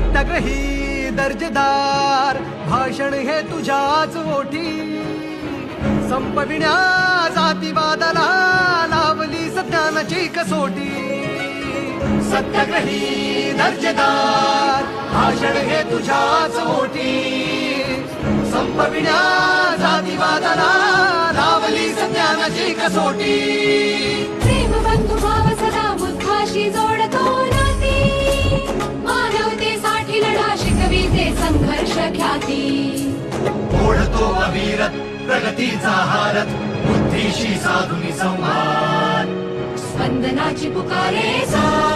सत्याग्रही दर्जेदार. भाषण हे तुझ्याच ओठी संपविण्या जातीवादाला लावली सत्यानाची कसोटी. सत्याग्रही दर्जेदार. भाषण हे तुझ्याच ओठी संपविण्या जातीवादाला लावली सत्यानाची कसोटी. ख्याती ओढतो अविरत प्रगतीचा हारत बुद्धीशी साधुनी संवाद। स्पंदनाची पुकारे साथ।